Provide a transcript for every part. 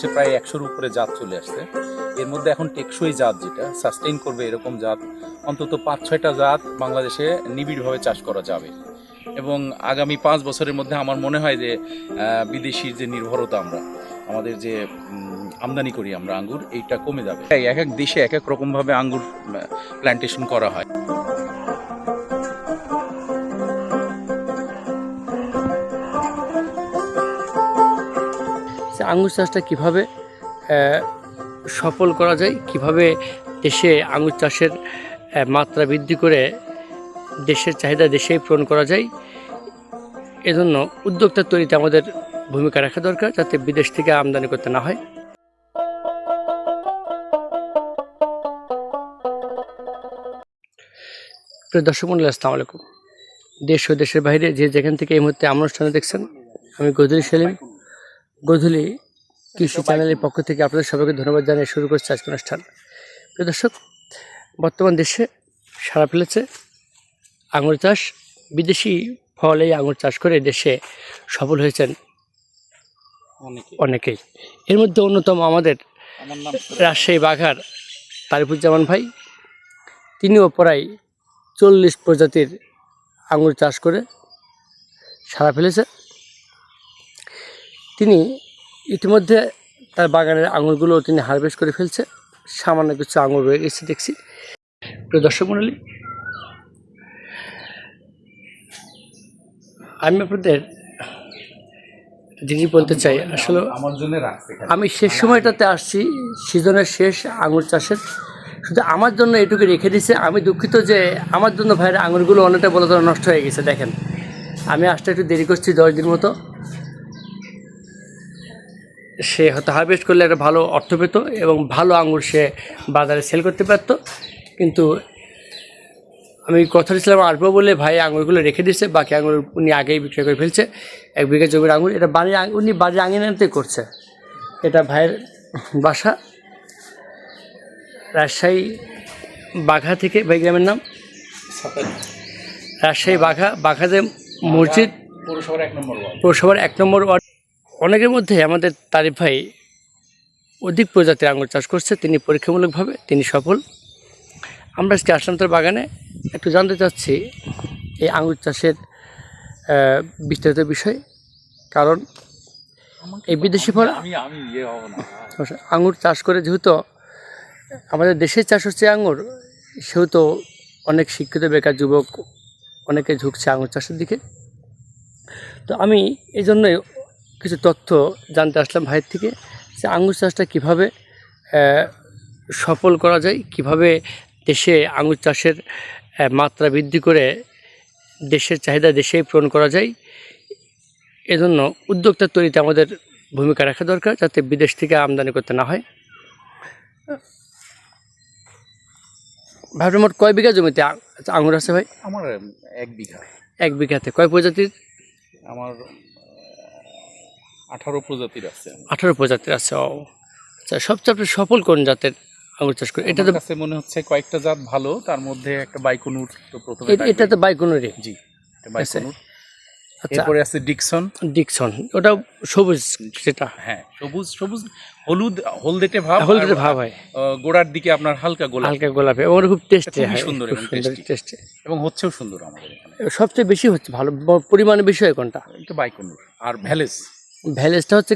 হচ্ছে প্রায় একশোর উপরে জাত চলে আসছে। এর মধ্যে এখন টেকসই জাত যেটা সাস্টেইন করবে এরকম জাত। অন্তত পাঁচ, ছয়টা জাত বাংলাদেশে নিবিড়ভাবে চাষ করা যাবে। এবং আগামী পাঁচ বছরের মধ্যে আমার মনে হয় যে বিদেশির যে নির্ভরতা আমরা, আমাদের যে আমদানি করি আমরা আঙ্গুর, এইটা কমে যাবে। এক এক দেশে এক এক রকমভাবে আঙ্গুর প্ল্যান্টেশন করা হয়। যে আঙ্গুর চাষটা কীভাবে সফল করা যায়, কীভাবে দেশে আঙুর চাষের মাত্রা বৃদ্ধি করে দেশের চাহিদা দেশেই পূরণ করা যায়, এজন্য উদ্যোক্তা তৈরিতে আমাদের ভূমিকা রাখা দরকার যাতে বিদেশ থেকে আমদানি করতে না হয়। প্রিয় দর্শক মন্ডলী, আসসালামু আলাইকুম। দেশ ও দেশের বাইরে যে যেখান থেকে এই মুহূর্তে আমার অনুষ্ঠানে দেখছেন, আমি গদুরি সেলিম। গধূলি কৃষি চ্যানেলের পক্ষ থেকে আপনাদের সবাইকে ধন্যবাদ জানিয়ে শুরু করছে আজকের অনুষ্ঠান। প্রিয় দর্শক বর্তমান দেশে সারা ফেলেছে আঙুর চাষ। বিদেশি ফল এই আঙুর চাষ করে দেশে সফল হয়েছেন অনেকেই। এর মধ্যে অন্যতম আমাদের রাজশাহী বাঘার তারিফুজ্জামান ভাই। তিনিও প্রায় চল্লিশ প্রজাতির আঙুর চাষ করে সারা ফেলেছে। তিনি ইতিমধ্যে তার বাগানের আঙুরগুলো তিনি হারভেস্ট করে ফেলছে। সামান্য কিছু আঙুর রয়ে গেছে দেখছি। প্রিয় দর্শক মণ্ডলী আমি আপনাদের জিনিস বলতে চাই আসলে আমার জন্য আমি শেষ সময়টাতে আসছি সিজনের শেষ আঙুর চাষের। শুধু আমার জন্য এটুকু রেখে দিছে আমি দুঃখিত যে আমার জন্য ভাইয়ের আঙুরগুলো অনেকটা বলে নষ্ট হয়ে গেছে দেখেন। আমি আসতে একটু দেরি করছি দশ দিন মতো। সে হয়তো হারভেস্ট করলে একটা ভালো অর্থ পেত এবং ভালো আঙুর সে বাজারে সেল করতে পারতো। কিন্তু আমি কথা দিয়েছিলাম আসব বলে ভাই আঙুরগুলো রেখে দিয়েছে বাকি আঙুর উনি আগেই বিক্রি করে ফেলছে। এক বিঘা জমির আঙুর এটা বাড়ির আঙ- উনি বাড়ির আঙিনাতে করছে। এটা ভাইয়ের বাসা। রাজশাহী বাঘা থেকে ভাই গ্রামের নাম? রাজশাহী বাঘা বাঘাতে মসজিদ। পৌরসভার এক নম্বর ওয়ার্ড পৌরসভার এক নম্বর ওয়ার্ড অনেকের মধ্যে আমাদের তারিফ ভাই অধিক প্রজাতির আঙুর চাষ করছে তিনি পরীক্ষামূলকভাবে তিনি সফল। আমরা আজকে আসলাম তার বাগানে। একটু জানতে চাচ্ছি এই আঙুর চাষের বিস্তারিত বিষয়। কারণ এই বিদেশি ফল ইয়ে না। আঙুর চাষ করে যেহেতু আমাদের দেশের চাষ হচ্ছে আঙুর সেহেতু অনেক শিক্ষিত বেকার যুবক অনেকে ঝুঁকছে আঙুর চাষের দিকে। তো আমি এই জন্যই কিছু তথ্য জানতে আসলাম ভাইয়ের থেকে যে আঙুর চাষটা কীভাবে সফল করা যায় কীভাবে দেশে আঙুর চাষের মাত্রা বৃদ্ধি করে দেশের চাহিদা দেশেই পূরণ করা যায়। এজন্য উদ্যোক্তা তৈরিতে আমাদের ভূমিকা রাখা দরকার যাতে বিদেশ থেকে আমদানি করতে না হয়। ভাই মোট কয় বিঘা জমিতে আঙুর আছে ভাই? আমার এক বিঘা। এক বিঘাতে। কয় প্রজাতির? আমার আঠারো প্রজাতির আছে আঠারো প্রজাতির আছে ও। আচ্ছা সবচেয়ে আপনি সফল কোন জাতের আঙুর চাষ করে এটা তো কাছে মনে হচ্ছে কয়েকটা জাত ভালো তার মধ্যে একটা বাইকুনুর তো প্রথমে এটা তো বাইকুনুরি জি এটা বাইকুনুর। আচ্ছা। এরপরে আছে ডিকসন। ডিকসন ওটা সবুজ সেটা হ্যাঁ সবুজ সবুজ হলুদ হলদেটে ভাব ভাব হয়। গোড়ার দিকে আপনার হালকা গোলাপ। হালকা গোলাপি ওর খুব টেস্টি হয়। সুন্দর এবং টেস্টি এবং হচ্ছেও সুন্দর আমাদের এখানে। সবচেয়ে বেশি হচ্ছে ভালো পরিমাণে বেশি হয় কোনটা? এটা বাইকুনুর। আর ভ্যালেস। ভ্যালেজটা হচ্ছে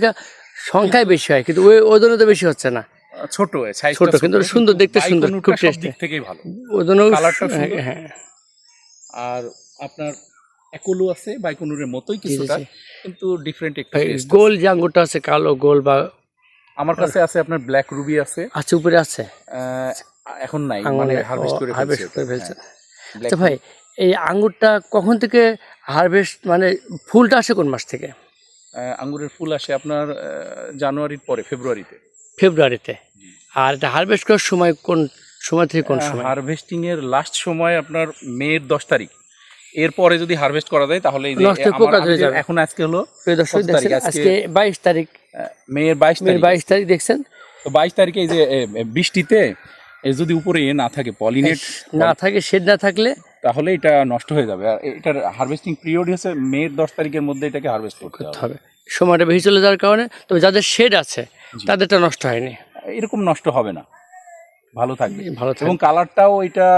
সংখ্যায় বেশি হয় কিন্তু ওই ওজনে তো বেশি হচ্ছে না। ছোট ছোট, কিন্তু সুন্দর, দেখতে সুন্দর, খুব। দিক থেকেই ভালো। ওজনেও হ্যাঁ। হ্যাঁ। আর আপনার একলু আছে বাইকুনুরের মতোই কিছুটা কিন্তু ডিফারেন্ট একটু গোল যে আঙ্গুরটা আছে কালো গোল বা আমার কাছে আছে আপনার ব্ল্যাক রুবি আছে। আছে উপরে আছে। এখন নাই মানে হারভেস্ট করে ফেলছে করে ফেলছে। হ্যাঁ, আচ্ছা ভাই এই আঙ্গুরটা কখন থেকে হারভেস্ট মানে ফুলটা আসে কোন মাস থেকে? আঙ্গুরের ফুল আসে আপনার জানুয়ারির পরে ফেব্রুয়ারিতে। ফেব্রুয়ারিতে? আর এটা হারভেস্ট করার সময় কোন সময় থেকে কোন সময়? হারভেস্টিং এর লাস্ট সময় আপনার মের দশ তারিখ। এরপরে যদি হারভেস্ট করা যায় তাহলে। এখন আজকে হলো আজকে- বাইশ তারিখ। মেয়ের বাইশ মে তারিখ। বাইশ তারিখ দেখছেন? তো বাইশ তারিখে এই যে বৃষ্টিতে যদি উপরে এ না থাকে পলিনেট না থাকে শেড না থাকলে তাহলে এটা নষ্ট হয়ে যাবে। আর এটার হারভেস্টিং পিরিয়ড হচ্ছে মের দশ তারিখের মধ্যে এটাকে হারভেস্ট করতে হবে। সময়টা বেশি চলে যাওয়ার কারণে তবে যাদের শেড আছে তাদেরটা নষ্ট হয়নি। এরকম নষ্ট হবে না। ভালো থাকবে। ভালো এবং কালারটাও এটা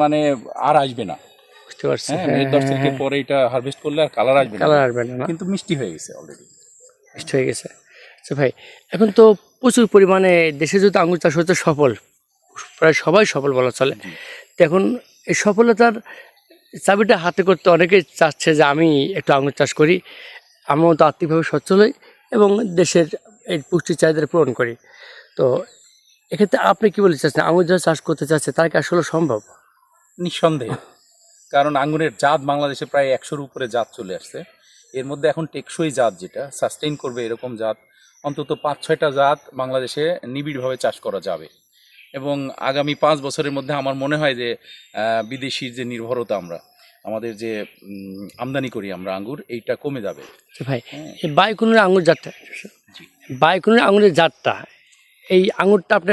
মানে আর আসবে না। বুঝতে পারছি হ্যাঁ হ্যাঁ, মে দশ হ্যাঁ, তারিখের। পরে এটা হারভেস্ট করলে আর কালার আসবে না। কালার আসবে না কিন্তু মিষ্টি হয়ে গেছে অলরেডি মিষ্টি হয়ে গেছে। আচ্ছা ভাই এখন তো প্রচুর পরিমাণে দেশে যেহেতু আঙুর চাষ হচ্ছে সফল প্রায় সবাই সফল বলা চলে। তো এখন এই সফলতার চাবিটা হাতে করতে অনেকেই চাচ্ছে যে আমি একটু আঙুর চাষ করি। আমিও তো আর্থিকভাবে সচ্ছল হই এবং দেশের এই পুষ্টি চাহিদা পূরণ করি। তো এক্ষেত্রে আপনি কি বলতে চাচ্ছেন? আঙুর যারা চাষ করতে চাচ্ছে, তার কি আসলে সম্ভব? নিঃসন্দেহে। কারণ আঙ্গুরের জাত বাংলাদেশে প্রায় একশোর উপরে জাত চলে আসছে। এর মধ্যে এখন টেকসই জাত যেটা সাস্টেইন করবে এরকম জাত। অন্তত পাঁচ ছয়টা জাত বাংলাদেশে নিবিড়ভাবে চাষ করা যাবে। এবং আগামী পাঁচ বছরের মধ্যে আমার মনে হয় যে বিদেশির যে নির্ভরতা আমরা আমাদের যে আমদানি করি আমরা আঙ্গুর এইটা কমে যাবে। ভাই বাইকুনের আঙুর জাতটা বাইকুনের আঙুরের জাতটা এই আঙুরটা আপনি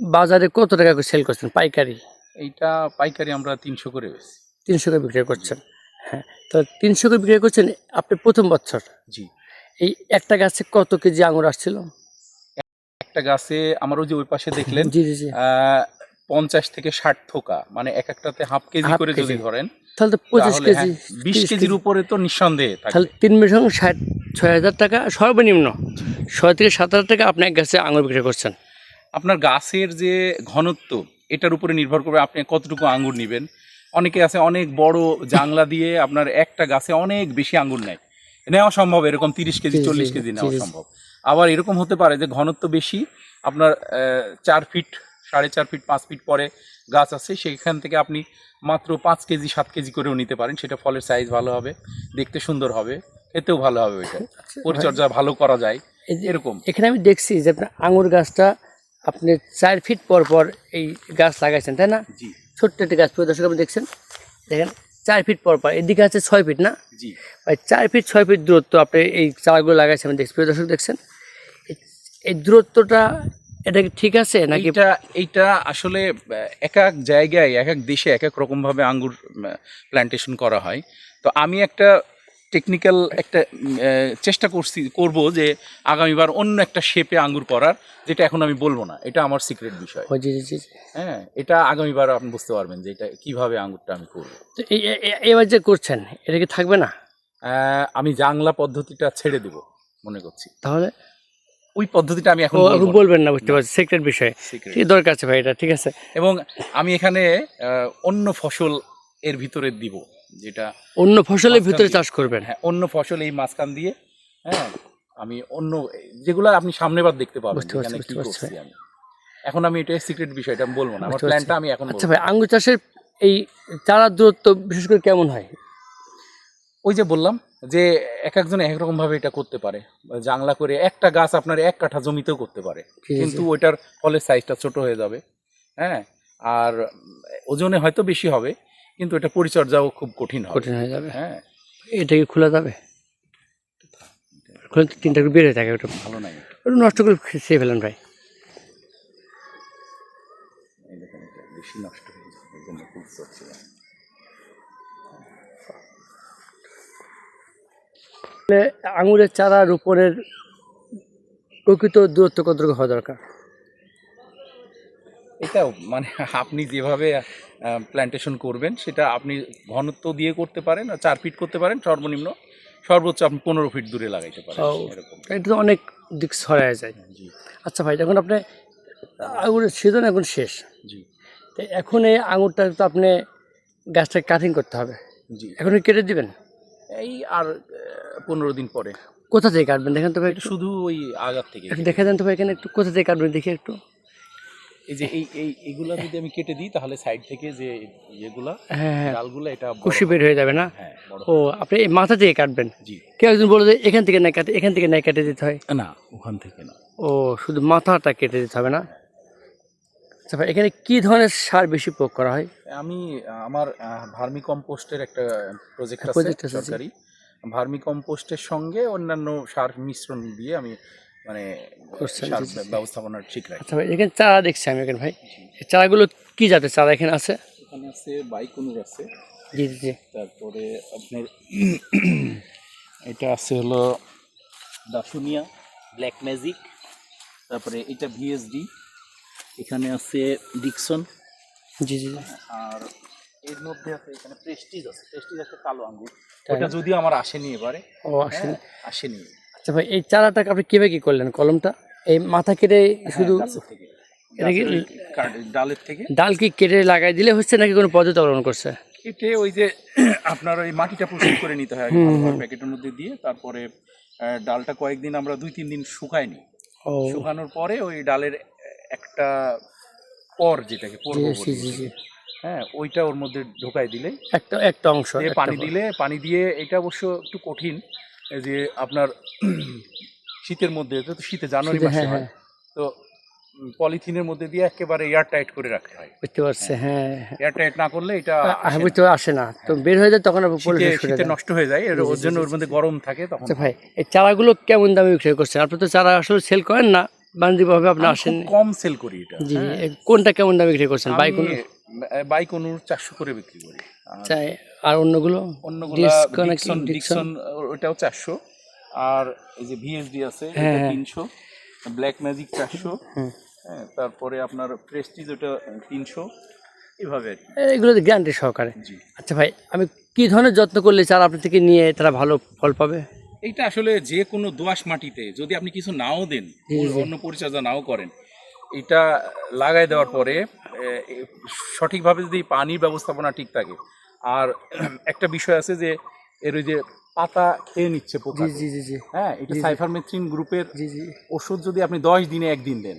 বাজারে কত টাকা করে সেল করছেন? পাইকারি? এইটা পাইকারি আমরা তিনশো করে বেশি তিনশো করে বিক্রি করছেন। হ্যাঁ তো তিনশো করে বিক্রি করছেন আপনি প্রথম বছর? জি। এই একটা গাছে কত কেজি আঙুর আসছিল? একটা গাছে আমার ওই যে ওই পাশে দেখলেন পঞ্চাশ থেকে ষাট থোকা মানে এক একটাতে হাফ কেজি করে যদি ধরেন তাহলে তো পঁচিশ কেজি হ্যাঁ, বিশ কেজির উপরে তো নিঃসন্দেহে তাহলে তিন মিশন ষাট ছয় হাজার টাকা সর্বনিম্ন। ছয় থেকে সাত হাজার টাকা আপনি এক গাছে আঙুর বিক্রি করছেন। আপনার গাছের যে ঘনত্ব এটার উপরে নির্ভর করবে আপনি কতটুকু আঙ্গুর নেবেন। অনেকে আছে অনেক বড় জাংলা দিয়ে আপনার একটা গাছে অনেক বেশি আঙ্গুর নেয়। নেওয়া সম্ভব এরকম তিরিশ কেজি চল্লিশ কেজি নেওয়া সম্ভব। আবার এরকম হতে পারে যে ঘনত্ব বেশি আপনার চার ফিট সাড়ে চার ফিট পাঁচ ফিট পরে গাছ আছে সেখান থেকে আপনি মাত্র পাঁচ কেজি সাত কেজি করেও নিতে পারেন। সেটা ফলের সাইজ ভালো হবে দেখতে সুন্দর হবে খেতেও ভালো হবে ওইটা। পরিচর্যা ভালো করা যায় এরকম। এখানে আমি দেখছি যে আপনার আঙুর গাছটা আপনি চার ফিট পর পর এই গাছ লাগাইছেন তাই না? জি। ছোট্ট একটি গাছ প্রিয় দর্শক আপনি দেখছেন। দেখেন চার ফিট পর পর এদিকে আছে ছয় ফিট না? জি। চার ফিট ছয় ফিট দূরত্ব আপনি এই চারাগুলো লাগাইছেন দেখছি প্রিয় দর্শক দেখছেন। এই- দূরত্বটা এটা কি ঠিক আছে নাকি এটা এইটা আসলে এক এক জায়গায় এক এক দেশে এক এক রকমভাবে আঙ্গুর প্ল্যান্টেশন করা হয়। তো আমি একটা টেকনিক্যাল একটা চেষ্টা করছি করব যে আগামীবার অন্য একটা শেপে আঙ্গুর করার যেটা এখন আমি বলব না। এটা আমার সিক্রেট বিষয়। হ্যাঁ এটা আগামীবার আপনি বুঝতে পারবেন যে এটা কীভাবে আঙ্গুরটা আমি করব। এবার যে করছেন এটা কি থাকবে না? আমি জাংলা পদ্ধতিটা ছেড়ে দেব মনে করছি। তাহলে? ওই পদ্ধতিটা আমি এখন। বলবেন না বুঝতে পারছি। সিক্রেট বিষয়। দরকার আছে ভাই এটা ঠিক আছে? এবং আমি এখানে অন্য ফসল এর ভিতরে দিব যেটা অন্য ফসলের ভিতরে চাষ করবেন? হ্যাঁ অন্য ফসল এই মাঝখান দিয়ে হ্যাঁ আমি অন্য যেগুলো আপনি সামনেবার দেখতে পাবেন বুঝতে পারছি, এখানে কি বুঝতে পারছি করছি আমি। এখন আমি এটা সিক্রেট বিষয়টা আমি বলব না আমার। প্ল্যানটা আমি এখন আচ্ছা ভাই আঙ্গুর চাষের এই চারার দূরত্ব বিশেষ করে কেমন হয়? ওই যে বললাম যে এক একজন এক রকম ভাবে এটা করতে পারে। জাংলা করে একটা গাছ আপনার এক কাঠা জমিতেও করতে পারে। কিন্তু। ওইটার ফলের সাইজটা ছোট হয়ে যাবে। হ্যাঁ? আর ওজনে হয়তো বেশি হবে কিন্তু এটা পরিচর্যাও খুব কঠিন হবে। কঠিন হয়ে যাবে। হ্যাঁ। এটা কি খোলা যাবে? খুলে তিনটা হয়ে থাকে ওটা ভালো নাই। ওটা নষ্ট করে খেয়ে ফেলেন ভাই। এই দেখেন এটা বেশি নষ্ট হয়ে যাবে এই জন্য খুলতে হচ্ছে না। তাহলে আঙুরের চারা রোপণের প্রকৃত দূরত্ব কতটুকু হওয়া দরকার? এটা মানে আপনি যেভাবে প্ল্যান্টেশন করবেন সেটা আপনি ঘনত্ব দিয়ে করতে পারেন আর চার ফিট করতে পারেন সর্বনিম্ন সর্বোচ্চ আপনি পনেরো ফিট দূরে লাগাইতে পারেন এটা তো অনেক দিক ছড়ায় যায়। জি। আচ্ছা ভাই এখন আপনি আঙুরের সিজন এখন শেষ। জি। এখন এই আঙুরটা তো আপনি গাছটা কাটিং করতে হবে। জি। এখন কেটে দিবেন? এই আর পনেরো দিন পরে। কোথা থেকে কাটবেন? দেখেন তো ভাই একটু। শুধু ওই আগার থেকে। একটু দেখে দেন তো ভাই এখানে একটু কোথা থেকে কাটবেন দেখি একটু। এই যে এই এই এগুলা যদি আমি কেটে দিই তাহলে সাইড থেকে যে ইয়েগুলা হ্যাঁ হ্যাঁ। ডালগুলো এটা কুশি বের হয়ে যাবে না? হ্যাঁ ও আপনি এই মাথা থেকে কাটবেন? জি। কেউ একজন বলে যে এখান থেকে না কাটে এখান থেকে না কেটে দিতে হয়। না ওখান থেকে না। ও শুধু মাথাটা কেটে দিতে হবে না? আচ্ছা ভাই এখানে কি ধরনের সার বেশি প্রয়োগ করা হয়? আমি আমার ভার্মি কম্পোস্টের একটা প্রজেক্ট আছে। সরকারি। ভার্মি কম্পোস্টের সঙ্গে অন্যান্য সার মিশ্রণ দিয়ে আমি মানে। ব্যবস্থাপনা ঠিক রাখি। আচ্ছা ভাই এখানে চারা দেখছি আমি এখানে ভাই। এই চারাগুলো কি জাতের চারা এখানে আছে? এখানে আছে বাইকুনুর আছে। জি জি তারপরে আপনার এটা আছে হলো দাসুনিয়া ব্ল্যাক ম্যাজিক। তারপরে এটা ভিএসডি। এখানে আছে ডিকসন। জি জি। আর এর মধ্যে আছে এখানে প্রেস্টিজ আছে। প্রেস্টিজ একটা কালো আঙ্গুর। ওটা? যদিও আমার আসেনি এবারে। ও আসেন হ্যাঁ, আসেনি? আচ্ছা ভাই এই চারাটাকে আপনি কীভাবে কি করলেন? কলমটা? এই মাথা কেটে শুধু হ্যাঁ, এটা কি- ডালের থেকে। ডাল কি কেটে লাগাই দিলে হচ্ছে নাকি কোনো পদ্ধতি অবলম্বন করছে? কেটে ওই যে আপনার ওই মাটিটা প্রস্তুত করে নিতে হয় প্যাকেটের মধ্যে দিয়ে। তারপরে ডালটা কয়েকদিন আমরা দুই তিন দিন শুকাই নিই ও। শুকানোর পরে ওই ডালের একটা পর যেটাকে পর্ব হ্যাঁ ওইটা ওর মধ্যে ঢোকাই দিলে। একটা একটা অংশ পানি দিলে পানি দিয়ে এটা অবশ্য একটু কঠিন যে আপনার শীতের মধ্যে তো শীতে জানুয়ারি মাসে হ্যাঁ, হয়। তো পলিথিনের মধ্যে দিয়ে একেবারে এয়ার টাইট করে রাখতে হয়। বুঝতে পারছে হ্যাঁ। এয়ার টাইট না করলে এটা আ- আসে না। বুঝতে আসে না। তো বের হয়ে যায় তখন শীতে। নষ্ট হয়ে যায় এর ওর জন্য ওর মধ্যে গরম থাকে তখন। আচ্ছা ভাই এই চারাগুলো কেমন দামে বিক্রি করছেন? আপনি তো চারা আসলে সেল করেন না। বাণিজ্যিকভাবে আপনি আসেন। কম সেল করি এটা। জি হ্যাঁ। কোনটা কেমন দামে বিক্রি করছেন? বাইক বাইক অনুর চারশো করে বিক্রি করি। চাই। আর অন্যগুলো? অন্যগুলো ডিসকো নাকি? Dickson Dickson? ডিকসন ওটাও চারশো। আর এই যে ভিএসডি আছে হ্যাঁ, হ্যাঁ। তিনশো। ব্ল্যাক ম্যাজিক চারশো। হ্যাঁ তারপরে আপনার প্রেস্টিজ ওটা তিনশো। এভাবে এগুলো গ্যারান্টি সহকারে। জি। আচ্ছা ভাই আমি কি ধরনের যত্ন করলে চারা আপনার থেকে নিয়ে তারা ভালো ফল পাবে? এইটা আসলে যে কোনো দোআঁশ মাটিতে যদি আপনি কিছু নাও দেন। অন্য পরিচর্যা নাও করেন এটা লাগাই দেওয়ার পরে সঠিকভাবে যদি পানির ব্যবস্থাপনা ঠিক থাকে। আর একটা বিষয় আছে যে এর ওই যে পাতা খেয়ে নিচ্ছে পোকা। জি জি জি হ্যাঁ এটা। সাইফারমেথ্রিন গ্রুপের জি জি। ওষুধ যদি আপনি দশ দিনে একদিন দেন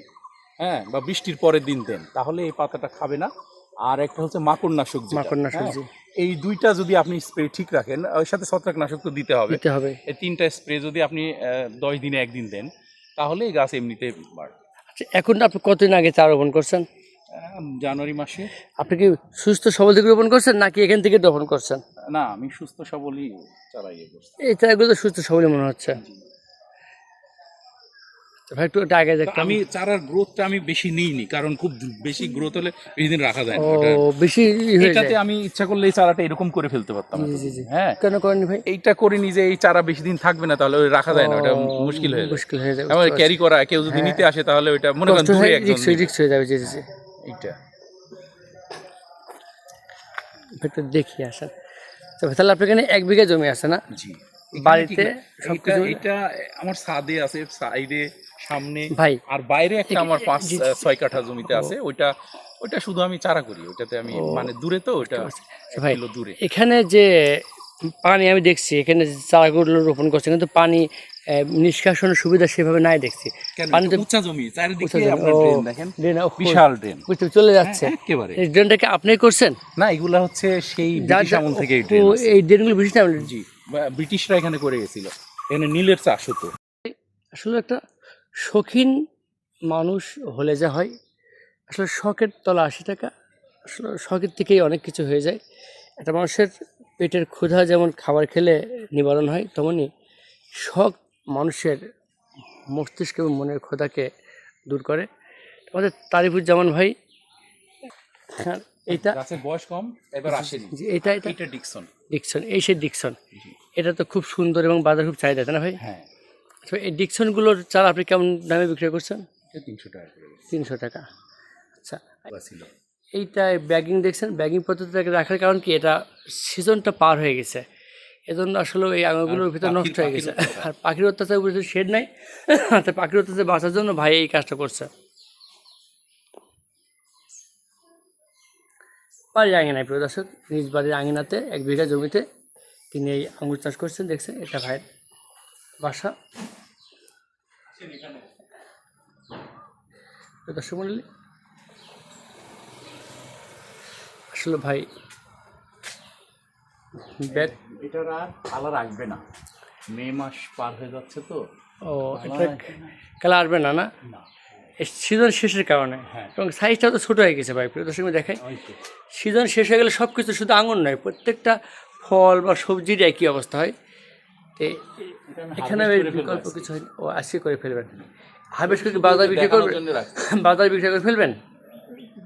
হ্যাঁ বা বৃষ্টির পরের দিন দেন তাহলে এই পাতাটা খাবে না। আর একটা হচ্ছে মাকড়নাশক মাকড়নাশক, হ্যাঁ। এই দুইটা যদি আপনি স্প্রে ঠিক রাখেন ওর সাথে ছত্রাকনাশক তো দিতে হবে। দিতে হবে। এই তিনটা স্প্রে যদি আপনি দশ দিনে একদিন দেন তাহলে এই গাছ এমনিতে বাড়বে। আচ্ছা এখন আপনি কতদিন আগে চারা রোপণ করছেন? জানুয়ারি মাসে। আপনি কি সুস্থ সবল থেকে রোপণ করছেন নাকি এখান থেকে রোপণ করছেন? না আমি সুস্থ সবলই চারা ইয়ে এই চারাগুলো তো সুস্থ সবলই মনে হচ্ছে। ভাই একটু এটা আগে তো দেখতাম। আমি চারার গ্রোথটা আমি বেশি নিইনি কারণ খুব বেশি গ্রোথ হলে বেশি দিন রাখা যায় না। বেশি এটাতে আমি ইচ্ছা করলে এই চারাটা এরকম করে ফেলতে পারতাম জি জি জি। হ্যাঁ। কেন করেননি ভাই? এইটা করিনি যে এই চারা বেশি দিন থাকবে না তাহলে রাখা যায় না ওটা মুশকিল হয়ে মুশকিল হয়ে যায় আমার ক্যারি করা কেউ যদি হ্যাঁ। নিতে আসে তাহলে ওইটা মনে করেন দূরে হয়ে একজন হয়ে যাবে জি জি জি। এইটা। একটু দেখি আসেন তাহলে আপনার এখানে এক বিঘা জমি আছে না? জি। বাড়িতে সবকিছু- এটা আমার ছাদে আছে সাইডে সামনে ভাই আর বাইরে একটা আমার পাঁচ ছয় কাঠা জমিতে আছে। ওইটা ওইটা শুধু আমি চারা করি ওইটাতে আমি মানে দূরে তো ওইটা ভাই দূরে। এখানে যে পানি আমি দেখছি এখানে চারাগুলো রোপণ করছে কিন্তু পানি আহ, নিষ্কাশনের সুবিধা সেভাবে নাই দেখছি। পানি তো উঁচা জমি চারিদিকে আপনার ড্রেন দেখেন? বিশাল ড্রেন বুঝতে চলে যাচ্ছে। একেবারে। এই ড্রেনটাকে আপনি করছেন? না এগুলা হচ্ছে সেই ব্রিটিশ আমল থেকে এই ড্রেন। এই ড্রেনগুলো বেশি না জি ব্রিটিশরা এখানে করে গেছিল। এখানে নীলের চাষ হতো। আসলে একটা শৌখিন মানুষ হলে যা হয়। আসলে শখের তলা আশি টাকা। আসলে শখের থেকেই অনেক কিছু হয়ে যায়। একটা মানুষের পেটের ক্ষুধা যেমন খাবার খেলে নিবারণ হয় তেমনই শখ মানুষের মস্তিষ্ক এবং মনের ক্ষুধাকে দূর করে। আমাদের তারিফুজ্জামান ভাই হ্যাঁ এইটা গাছের বয়স কম এবার আসেনি। এটা এটা এটা ডিকসন ডিকশন এই সে ডিকশন এটা তো খুব সুন্দর এবং বাজার খুব চাহিদা তাই না ভাই? হ্যাঁ। তো এই ডিকশনগুলোর চারা আপনি কেমন দামে বিক্রি করছেন? তিনশো টাকা তিনশো টাকা। আচ্ছা ছিল। এইটা ব্যাগিং দেখছেন? ব্যাগিং পদ্ধতিটাকে রাখার কারণ কি? এটা সিজনটা পার হয়ে গেছে। এজন্য আসলে এই আঙুরগুলোর ভিতর নষ্ট হয়ে গেছে। আর পাখির অত্যাচার উপরে শেড নাই। তো পাখির অত্যাচার বাঁচার জন্য ভাই এই কাজটা করছে। বাড়ির আঙিনায় প্রিয় দর্শক নিজ বাড়ির আঙিনাতে এক বিঘা জমিতে তিনি এই আঙুর চাষ করছেন। দেখছেন এটা ভাইয়ের বাসা। দর্শক মন্ডলী আসলে ভাই ব্যাগ এটার আর কালার আসবে না। মে মাস পার হয়ে যাচ্ছে তো। ও এটা কালা আসবে না না? সিজন শেষের কারণে। হ্যাঁ। এবং সাইজটা তো ছোটো হয়ে গেছে ভাই প্রিয় দর্শক দেখাই। সিজন শেষ হয়ে গেলে সব কিছু শুধু আঙুর নয় প্রত্যেকটা ফল বা সবজির একই অবস্থা হয়। তো এখানে বিকল্প কিছু হয় ও আজকে করে ফেলবেন। হাবেশ করে কি বাজার বিক্রি করবে? করবেন বাজার বিক্রি করে ফেলবেন?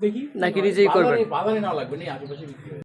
দেখি। নাকি নিজেই করবেন?